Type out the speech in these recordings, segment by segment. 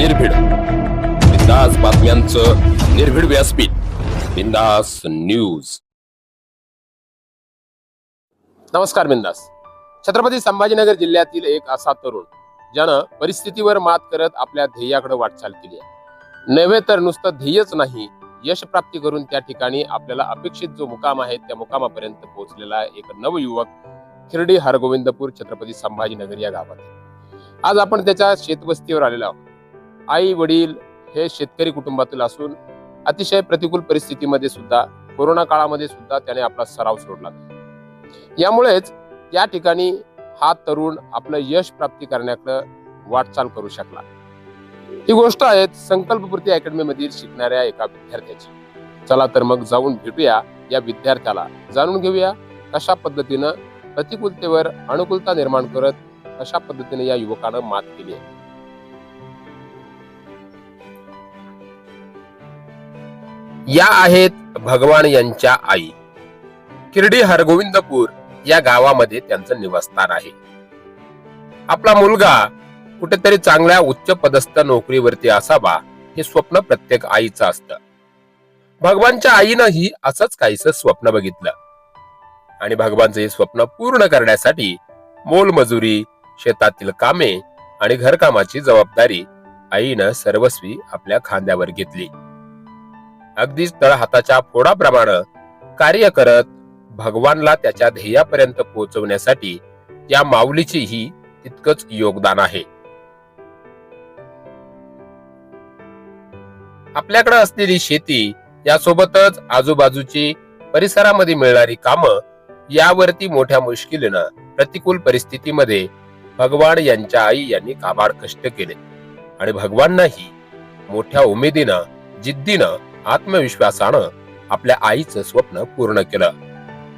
निर्भीड. बिंदास बातम्यांचं निर्भीड व्यासपीठ. बिंदास न्यूज. नमस्कार बिंदास. छत्रपती संभाजीनगर जिल्ह्यातील एक असा तरुण ज्यानं परिस्थितीवर मात करत आपल्या ध्येयाकडे वाटचाल केली आहे. नव्हे तर नुसतं ध्येयच नाही यश प्राप्ती करून त्या ठिकाणी आपल्याला अपेक्षित जो मुकाम आहे त्या मुकामापर्यंत पोहोचलेला एक नवयुवक खिरडी हरगोविंदपूर छत्रपती संभाजीनगर या गावात आज आपण त्याच्या शेतवस्तीवर आलेलो आहोत. आई वडील हे शेतकरी कुटुंबातील असून अतिशय प्रतिकूल परिस्थितीमध्ये सुद्धा कोरोना काळामध्ये सुद्धा त्याने आपला सराव सोडला. यामुळेच या ठिकाणी हा तरुण आपलं यश प्राप्ती करण्याकडे वाटचाल करू शकला. ही गोष्ट आहे संकल्पपूर्ती अकॅडमी मधील शिकणाऱ्या एका विद्यार्थ्याची. चला तर मग जाऊन भेटूया या विद्यार्थ्याला. जाणून घेऊया कशा पद्धतीनं प्रतिकूलतेवर अनुकूलता निर्माण करत कशा पद्धतीने या युवकानं मात केली आहे. या आहेत भगवान यांच्या आई. किर्डी हरगोविंदपूर या गावामध्ये त्यांचं निवासस्थान आहे. आपला मुलगा कुठेतरी चांगल्या उच्च पदस्थ नोकरीवरती असावा हे स्वप्न प्रत्येक आईचं असतं. भगवानच्या आईनंही असंच काहीस स्वप्न बघितलं. आणि भगवानचं हे स्वप्न पूर्ण करण्यासाठी मोलमजुरी शेतातील कामे आणि घरकामाची जबाबदारी आईनं सर्वस्वी आपल्या खांद्यावर घेतली. अगदीच तळ हाताच्या फोडाप्रमाणे कार्य करत भगवानला त्याच्या ध्येयापर्यंत पोहोचवण्यासाठी या माऊलीचेही तितकंच योगदान आहे. आपल्याकडे असलेली शेती यासोबतच आजूबाजूची परिसरामध्ये मिळणारी कामं यावरती मोठ्या मुश्किलीनं प्रतिकूल परिस्थितीमध्ये भगवान यांच्या आई यांनी काबाड कष्ट केले. आणि भगवाननाही मोठ्या उमेदीनं जिद्दीनं आत्मविश्वासानं आपल्या आईचं स्वप्न पूर्ण केलं.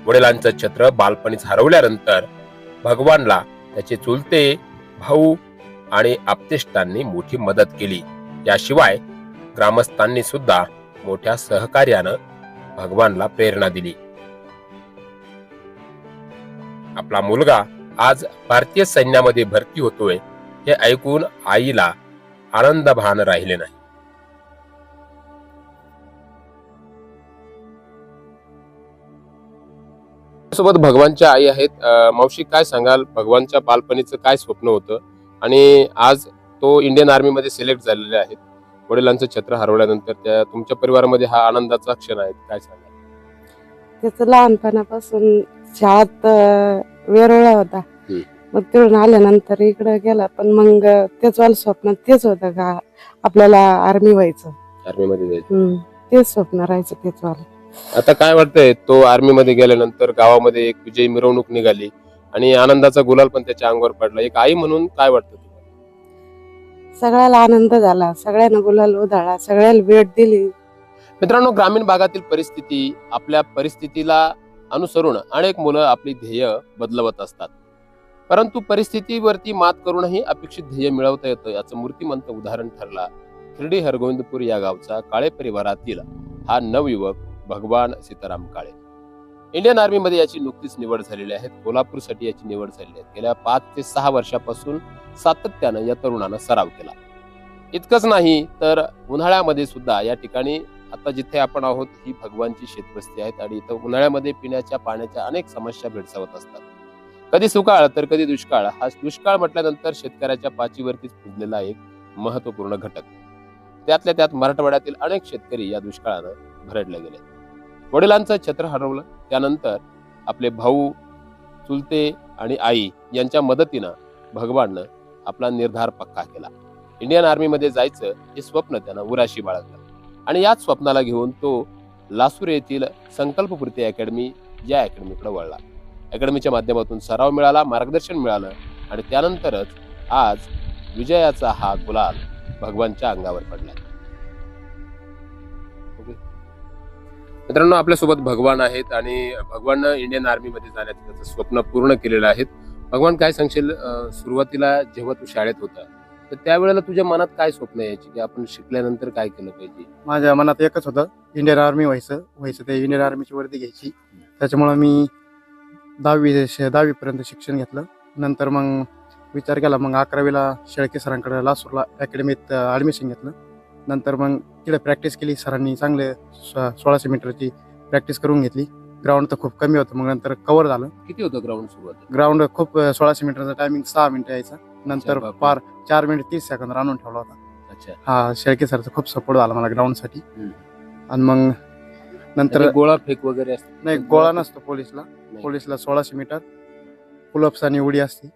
वडिलांचं छत्र बालपणीच हरवल्यानंतर भगवानला त्याचे चुलते भाऊ आणि आप्तेष्टांनी मोठी मदत केली. याशिवाय ग्रामस्थांनी सुद्धा मोठ्या सहकार्यानं भगवानला प्रेरणा दिली. आपला मुलगा आज भारतीय सैन्यामध्ये भरती होतोय हे ऐकून आईला आनंद भान राहिले नाही. सोबत भगवानच्या आई आहेत. मावशी काय सांगाल? भगवानच्या बालपणीचं काय स्वप्न होतं? आणि आज तो इंडियन आर्मी मध्ये सिलेक्ट झालेले आहेत. वडिलांचं छत्र हरवल्यानंतर त्या तुमच्या परिवारामध्ये हा आनंदाचा क्षण आहे. काय सांगाल? त्याचं लहानपणापासून शाळात वेरोळा होता. मग तिकडून आल्यानंतर इकडे गेला. पण मग तेच वालं स्वप्न तेच होतं का आपल्याला आर्मी व्हायचं? आर्मी मध्ये. तेच स्वप्न राहायचं तेच वालं. आता काय वाटतंय तो आर्मी मध्ये गेल्यानंतर गावामध्ये एक विजयी मिरवणूक निघाली आणि आनंदाचा गुलाल पण त्याच्या अंगावर पडला. एक आई म्हणून काय वाटतं? सगळ्याला आनंद झाला सगळ्यांना गुलाल उधळला सगळ्याला भेट दिली. मित्रांनो ग्रामीण भागातील परिस्थिती आपल्या परिस्थितीला अनुसरून अनेक मुलं आपली ध्येय बदलवत असतात. परंतु परिस्थितीवरती मात करूनही अपेक्षित ध्येय मिळवता येतं याचं मूर्तिमंत उदाहरण ठरला खिरडी हरगोविंदपूर या गावचा काळे परिवारातील हा नवयुवक भगवान सीताराम काळे. इंडियन आर्मी मध्ये याची नुकतीच निवड झालेली आहे. कोल्हापूरसाठी याची निवड झालेली आहे. गेल्या पाच ते सहा वर्षापासून सातत्यानं या तरुणानं सराव केला. इतकंच नाही तर उन्हाळ्यामध्ये सुद्धा या ठिकाणी आता जिथे आपण आहोत ही भगवानची शेतवस्ती आहेत आणि इथं उन्हाळ्यामध्ये पिण्याच्या पाण्याच्या अनेक समस्या भेडसावत असतात. कधी सुकाळ तर कधी दुष्काळ. हा दुष्काळ म्हटल्यानंतर शेतकऱ्याच्या पाचीवरतीच पुजलेला एक महत्त्वपूर्ण घटक. त्यातल्या त्यात मराठवाड्यातील अनेक शेतकरी या दुष्काळानं भरडले गेले वडिलांचं छत्र हरवलं. त्यानंतर आपले भाऊ चुलते आणि आई यांच्या मदतीनं भगवाननं आपला निर्धार पक्का केला. इंडियन आर्मीमध्ये जायचं हे स्वप्न त्यानं उराशी बाळगलं. आणि याच स्वप्नाला घेऊन तो लासूर येथील संकल्पपूर्ती अकॅडमी या अकॅडमीकडे वळला. अकॅडमीच्या माध्यमातून सराव मिळाला मार्गदर्शन मिळालं आणि त्यानंतरच आज विजयाचा हा गुलाल भगवानच्या अंगावर पडला. मित्रांनो आपल्यासोबत भगवान आहेत आणि भगवान इंडियन आर्मीमध्ये जाण्याचं त्याचं स्वप्न पूर्ण केलेलं आहे भगवान काय सांगशील? सुरुवातीला जेव्हा तू शाळेत होता तर त्यावेळेला तुझ्या मनात काय स्वप्न यायची? की आपण शिकल्यानंतर काय केलं पाहिजे? माझ्या मनात एकच होतं इंडियन आर्मी व्हायचं. व्हायचं ते इंडियन आर्मीची वर्दी घ्यायची. त्याच्यामुळं मी दहावी दहावीपर्यंत शिक्षण घेतलं. नंतर मग विचार केला मग अकरावीला शेळके सरांकडे लासूरला अकॅडमीत ॲडमिशन घेतलं. नंतर मग तिकडे प्रॅक्टिस केली. सरांनी चांगले सो- सोळाशे मीटरची प्रॅक्टिस करून घेतली. ग्राउंड तर खूप कमी होतं. मग नंतर कव्हर झालं. किती होतं ग्राउंड सुरुवात? ग्राउंड खूप सोळाशे मीटरचा टायमिंग सहा मिनिटं यायचा. नंतर. पार चार मिनिट तीस सेकंद आणून ठेवला होता. अच्छा. हा शेळके सरचा खूप सपोर्ट झाला मला ग्राउंडसाठी. आणि मग नंतर तर गोळा फेक वगैरे असतो? नाही गोळा नसतो पोलिसला. पोलिसला सोळाशे मीटर. पुलअप्स आणि उडी असते.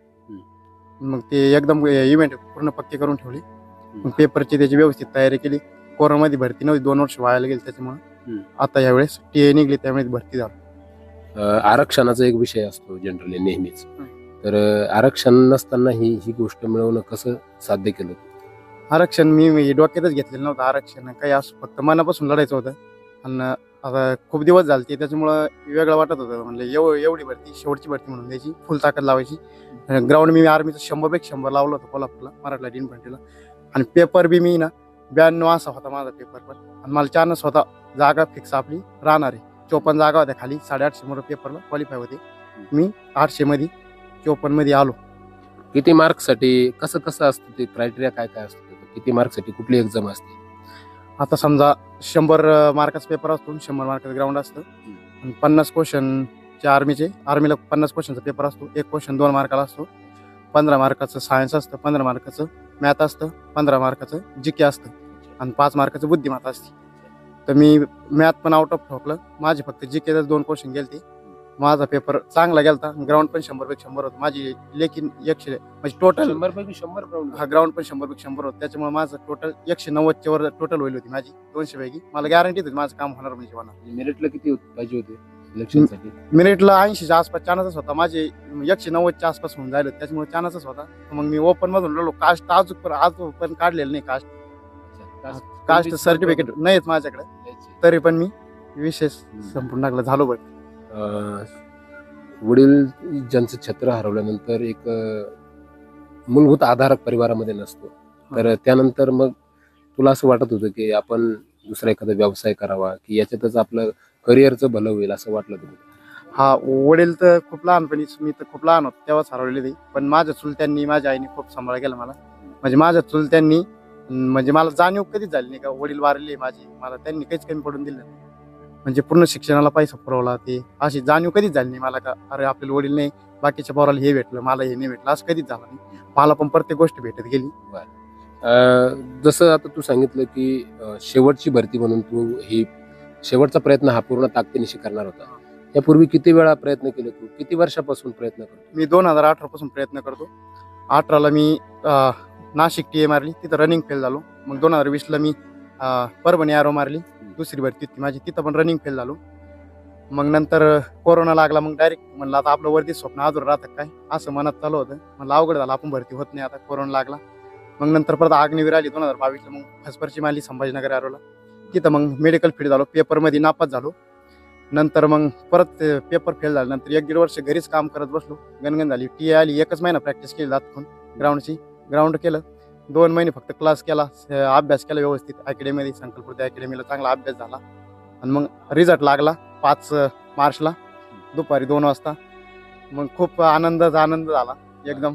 मग ते एकदम इव्हेंट पूर्ण पक्के करून ठेवले. पेपरची त्याची व्यवस्थित तयारी केली. कोरोनामध्ये भरती नव्हती दोन वर्ष व्हायला गेली त्याच्यामुळे. आता यावेळेस टी ए निघली त्यामुळे भरती झाली. आरक्षणाचा एक विषय असतो जनरली नेहमीच. तर आरक्षण नसताना ही ही गोष्ट मिळवणं कसं साध्य केलं? तू? आरक्षण मी डोक्यातच घेतलेलं नव्हतं. आरक्षण काही असं फक्त मनापासून लढायचं होतं. आणि आता खूप दिवस झाले त्याच्यामुळं वेगळं वाटत होतं. म्हणलं एव एवढी भरती शेवटची भरती म्हणून द्यायची फुल ताकद लावायची. ग्राउंड मी आर्मीचं शंभर पैकी शंभर लावलं होतं कोल्हापूरला मराठला फंटीला आणि पेपर बी मी ना ब्याण्णव असा होता माझा पेपर पण. आणि मला चान्स होता जागा फिक्स आपली राहणार आहे. चोपन्न जागा होत्या खाली साडेआठशे मोठं पेपरला क्वालिफाय होते. मी आठशे मध्ये चोपन्नमध्ये आलो. किती मार्कसाठी कसं कसं असतं ते क्रायटेरिया काय काय असतं? किती मार्कसाठी कुठली एक्झाम असते? आता समजा शंभर मार्काचा पेपर असतो शंभर मार्काचं ग्राउंड असतं. आणि पन्नास क्वेश्चनचे आर्मीचे आर्मीला पन्नास क्वेश्चनचा पेपर असतो एक क्वेश्चन दोन मार्काला असतो. पंधरा मार्काचं सायन्स असतं पंधरा मार्काचं मॅथ असतं पंधरा मार्काचं जी के असतं आणि पाच मार्काचं बुद्धिमत्ता असते. तर मी मॅथ पण आउट ऑफ ठोकलं माझे फक्त जी केच दोन क्वेश्चन गेलते. माझा पेपर चांगला गेलता ग्राउंड पण शंभर पैकी शंभर होतं. माझी लेखी एकशे म्हणजे टोटल शंभर पैकी शंभर ग्राउंड हा ग्राउंड पण शंभर पैकी शंभर होतं. त्याच्यामुळे माझं टोटल एकशे नव्वदच्या वर टोटल होईल होती माझी. दोनशे पैकी. मला गॅरंटी होती माझं काम होणार म्हणजे होणार. मेरिटला किती पाहिजे होते? इलेक्शनसाठी मिनिटला ऐंशीच्या आसपास चान्सच होता. माझे एकशे नव्वदच्या आसपास होऊन जायला. त्याच्यामुळे चान्सच होता. मग मी ओपन मधून लढलो कास्ट आज आज पण काढलेलं नाही कास्ट कास्ट सर्टिफिकेट नाहीत माझ्याकडे. तरी पण मी विशेष संपूर्ण टाकलं झालो अं, वडील ज्यांचं छत्र हरवल्यानंतर एक अं, मूलभूत आधार परिवारामध्ये नसतो. तर त्यानंतर मग तुला असं वाटत होतं की आपण दुसरा एखादा व्यवसाय करावा की याच्यातच आपलं करिअरचं भलं होईल असं वाटलं तुला हा वडील तर खूप लहानपणीच मी तर खूप लहान होतो तेव्हाच हरवलेले पण माझ्या चुलत्यांनी माझ्या आईने खूप सांभाळ केला मला. म्हणजे माझ्या चुलत्यांनी म्हणजे मला जाणीव कधीच झाली नाही का वडील वारले माझे मला त्यांनी काहीच कमी पडून दिलं नाही. म्हणजे पूर्ण शिक्षणाला पैसा पुरवला ते. अशी जाणीव कधीच झाली नाही मला का अरे आपल्याला वडील नाही बाकीच्या पोराला हे भेटलं मला हे नाही भेटलं असं कधीच झालं नाही. मला पण प्रत्येक गोष्ट भेटत गेली. अं, जसं आता तू सांगितलं की अं, शेवटची भरती म्हणून तू ही शेवटचा प्रयत्न हा पूर्ण ताकदीनिशी करणार होता. यापूर्वी किती वेळा प्रयत्न केले तू? किती वर्षापासून प्रयत्न करतो? मी दोन हजार अठरा पासून प्रयत्न करतो. अठराला मी अं, नाशिक टी ए मारली तिथं रनिंग फेल झालो. मग दोन हजार वीसला मी अं, परभणी आरो मारली. दुसरी भरती होती माझी तिथं पण रनिंग फेल झालो. मग नंतर कोरोना लागला मग डायरेक्ट म्हणलं आता आपलं वरती स्वप्न आजूर राहतं काय? असं मनात चालू होतं. म्हणलं अवघड झालं आपण भरती होत नाही आता कोरोना लागला. मग नंतर परत अग्निवीर आली दोन हजार बावीसला मग फसपरची मारली संभाजीनगर आरोला तिथं मग मेडिकल फील्ड झालो पेपरमध्ये नापास झालो. नंतर मग परत पेपर फेल झाल्यानंतर नंतर एक दीड वर्ष घरीच काम करत बसलो. गणगण झाली. टी आली एकच महिना प्रॅक्टिस केली दातखून ग्राउंडची ग्राउंड केलं. दोन महिने फक्त क्लास केला अभ्यास केला व्यवस्थित. अकॅडमीमध्ये संकल्पपूर्ती अकॅडमीला चांगला अभ्यास झाला. आणि मग रिझल्ट लागला पाच मार्चला दुपारी दोन वाजता. मग खूप आनंदाचा आनंद झाला. एकदम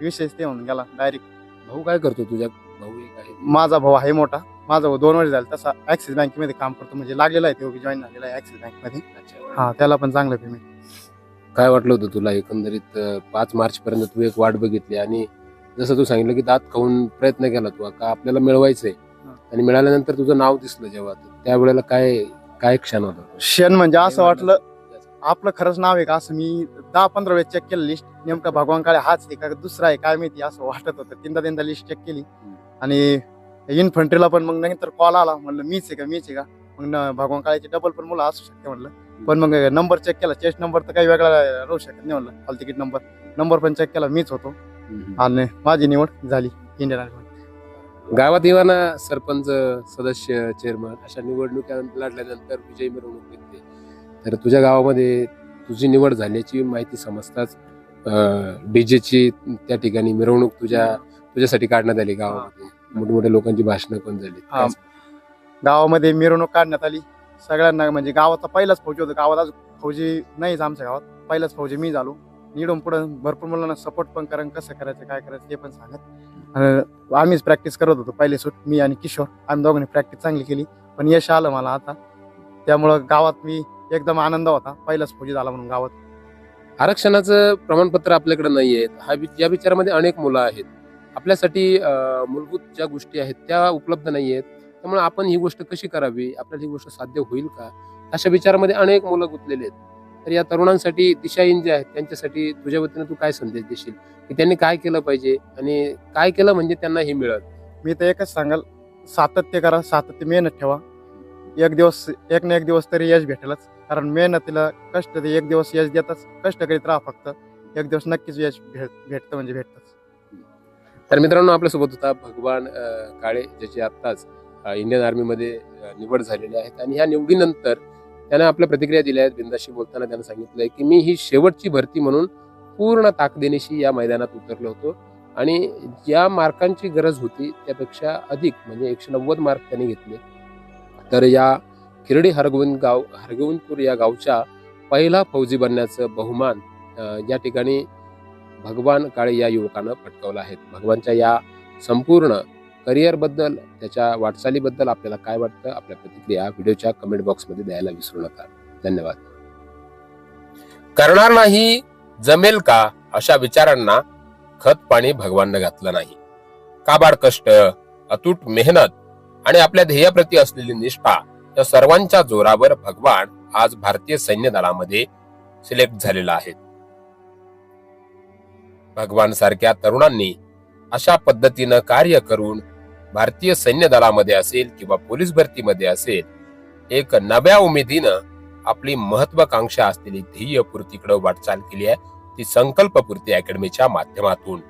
विशेष ते होऊन गेला डायरेक्ट भाऊ काय करतो तुझ्या? भाऊ एक आहे. माझा भाऊ आहे मोठा. माझा भाऊ दोन वर्ष झाला तसा ऍक्सिस बँकेमध्ये काम करतो. म्हणजे लागलेला आहे तो जॉईन झालेला आहे ऍक्सिस बँकमध्ये अच्छा. हा त्याला पण चांगलं पेमेंट काय वाटलं होतं तुला? एकंदरीत अं, पाच मार्च पर्यंत तू एक वाट बघितली आणि जसं तू सांगितलं की दात खाऊन प्रयत्न केला तू का आपल्याला मिळवायचंय? हा. आणि मिळाल्यानंतर तुझं नाव दिसलं जेव्हा तर त्यावेळेला काय काय क्षण होता तो? क्षण म्हणजे असं वाटलं आपलं खरंच नाव आहे का? असं मी दहा पंधरा वेळेस चेक केलं लिस्ट नेमका भगवान काळे हाच आहे का? दुसरा आहे काय माहिती? असं वाटत होतं. तीनदा तीनदा लिस्ट चेक केली आणि इन्फंट्रीला पण मग नंतर कॉल आला. म्हणलं मीच आहे का मीच आहे का? मग न- भगवान काळेचे डबल पण मुलं असू शकते म्हणलं. पण मग नंबर चेक केला. चेस्ट नंबर तर काही वेगळा राहू शकत नाही म्हणलं. हॉल तिकीट नंबर नंबर पण चेक केला. मीच होतो. आणि माझी निवड झाली. इंडियन आर्मी गावात येवाना सरपंच सदस्य चेअरमन अशा निवडणुका लढल्यानंतर विजयी मिरवणूक निघते. तर तुझ्या गावामध्ये तुझी निवड झाल्याची माहिती समजताच डीजेची त्या ठिकाणी मिरवणूक तुझ्या तुझ्यासाठी काढण्यात आली गावामध्ये. मोठमोठ्या लोकांची भाषणं पण झाली. हा. गावामध्ये मिरवणूक काढण्यात आली. सगळ्यांना म्हणजे गावाचा पहिलाच फौजी होतं. गावात अजून फौजी नाहीच आमच्या गावात. पहिलाच फौजी मी झालो. निडून पुढे भरपूर मुलांना सपोर्ट पण करा कसं करायचं काय करायचं ते पण सांगत. आम्हीच प्रॅक्टिस करत होतो. पहिले सूट मी आणि किशोर. आम्ही दोघांनी प्रॅक्टिस चांगली केली. पण यश आलं मला आता. त्यामुळं गावात मी एकदम आनंद होता. पहिलाच फौजी झाला म्हणून गावात. आरक्षणाचं प्रमाणपत्र आपल्याकडे नाही आहे हा वि- या विचारामध्ये अनेक मुलं आहेत. आपल्यासाठी मूलभूत ज्या गोष्टी आहेत त्या उपलब्ध नाही आहेत. त्यामुळे आपण ही गोष्ट कशी करावी? आपल्याला ही गोष्ट साध्य होईल का? अशा विचारामध्ये अनेक मुलं गुंतलेली आहेत. तर या तरुणांसाठी दिशाहीन जे आहेत त्यांच्यासाठी तुझ्या वतीने तू काय संदेश देशील? की त्यांनी काय केलं पाहिजे? आणि काय केलं म्हणजे त्यांना हे मिळत मी तर एकच सांगाल सातत्य करा सातत्य मेहनत ठेवा. एक दिवस एक ना एक दिवस तरी यश भेटेलच. कारण मेहनतीला कष्ट ते एक दिवस यश देतच कष्ट करीत राहा फक्त. एक दिवस नक्कीच यश भेट भेटतं म्हणजे भेटतच. तर मित्रांनो आपल्यासोबत होता भगवान काळे ज्याची आत्ताच इंडियन आर्मीमध्ये निवड झालेली आहेत आणि ह्या निवडीनंतर त्यांना आपल्या प्रतिक्रिया दिल्या आहेत. बिंदाशी बोलताना त्यानं सांगितलंय की मी ही शेवटची भरती म्हणून पूर्ण ताकदीनिशी या मैदानात उतरलो होतो. आणि ज्या मार्कांची गरज होती त्यापेक्षा अधिक म्हणजे एकशे नव्वद मार्क त्यांनी घेतले. तर या खिरडी हरगोविंद गाव हरगोविंदपूर या गावच्या पहिला फौजी बनण्याचं बहुमान या ठिकाणी भगवान काळे या युवकानं पटकवला आहे भगवानच्या या संपूर्ण करिअरबद्दल त्याच्या वाटचालीबद्दल आपल्याला काय वाटतं? आपल्या प्रतिक्रिया व्हिडिओच्या कमेंट बॉक्समध्ये द्यायला विसरू नका. धन्यवाद. करणार नाही जमेल का? अशा विचारांना खत पाणी भगवाननं घातलं नाही. काबाड कष्ट अतूट मेहनत आणि आपल्या ध्येयाप्रती असलेली निष्ठा या सर्वांच्या जोरावर भगवान आज भारतीय सैन्य दलामध्ये सिलेक्ट झालेला आहे. भगवान सारख्या तरुणांनी अशा पद्धतीनं कार्य करून भारतीय सैन्य दलामध्ये असेल किंवा पोलीस भरतीमध्ये असेल एक नव्या उमेदीनं आपली महत्वाकांक्षा असलेली ध्येय पूर्तीकडे वाटचाल केली आहे. ती संकल्पपूर्ती अकॅडमीच्या माध्यमातून.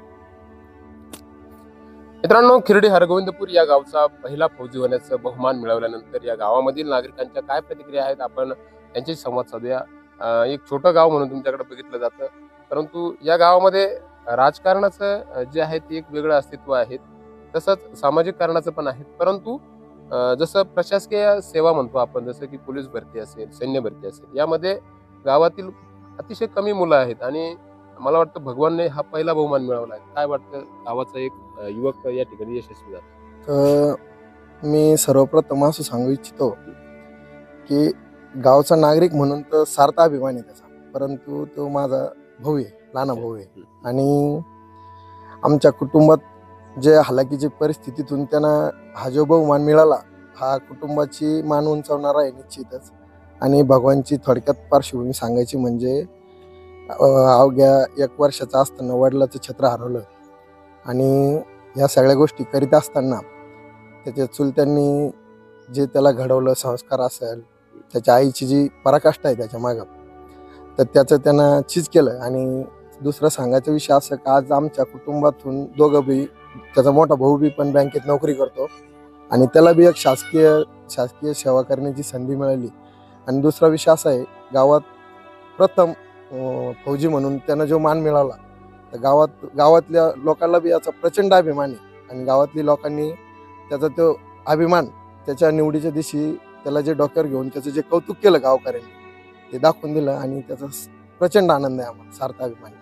मित्रांनो खिरडी हरगोविंदपूर या गावचा पहिला फौजी होण्याचा बहुमान मिळवल्यानंतर या गावामधील नागरिकांच्या काय प्रतिक्रिया आहेत? आपण त्यांच्याशी संवाद साधूया. एक छोटं गाव म्हणून तुमच्याकडे बघितलं जातं. परंतु या गावामध्ये राजकारणाचं जे आहे ते एक वेगळं अस्तित्व आहे. तसंच सामाजिक कारणाचं पण आहे. परंतु जसं प्रशासकीय सेवा म्हणतो आपण जसं की पोलीस भरती असेल सैन्य भरती असेल यामध्ये गावातील अतिशय कमी मुलं आहेत आणि मला वाटतं भगवानने हा पहिला बहुमान मिळवला आहे. काय वाटतं गावाचा एक युवक या ठिकाणी यशस्वी झाला? तर मी सर्वप्रथम असं सांगू इच्छितो की गावचा नागरिक म्हणून तर सार्थ अभिमान आहे त्याचा. परंतु तो माझा भाऊ आहे लहान भाऊ आहे आणि आमच्या कुटुंबात जे हलाखीची परिस्थितीतून त्यांना हा जो बहुमान मिळाला हा कुटुंबाची मान उंचावणारा आहे निश्चितच. आणि भगवानची थोडक्यात पार्श्वभूमी सांगायची म्हणजे अवघ्या एक वर्षाचं असताना वडिलाचं छत्र हरवलं. आणि या सगळ्या गोष्टी करीत असताना त्याच्या चुलत्यांनी जे त्याला घडवलं संस्कार असेल त्याच्या आईची जी पराकाष्ठा आहे त्याच्या मागं तर त्याचं त्यानं चीज केलं. आणि दुसरं सांगायचा विषय असं का आज आमच्या कुटुंबातून दोघं बी त्याचा मोठा भाऊ बी पण बँकेत नोकरी करतो. आणि त्याला बी एक शासकीय शासकीय सेवा करण्याची संधी मिळाली. आणि दुसरा विषय असा आहे गावात प्रथम फौजी म्हणून त्यानं जो मान मिळाला तर गावात गावातल्या लोकांना बी याचा प्रचंड अभिमान आहे. आणि गावातली लोकांनी त्याचा तो अभिमान त्याच्या निवडीच्या दिवशी त्याला जे डॉक्टर घेऊन त्याचं जे कौतुक केलं गावकऱ्यांनी ते दाखवून दिलं आणि त्याचा प्रचंड आनंद आहे आम्हाला सार्थ अभिमान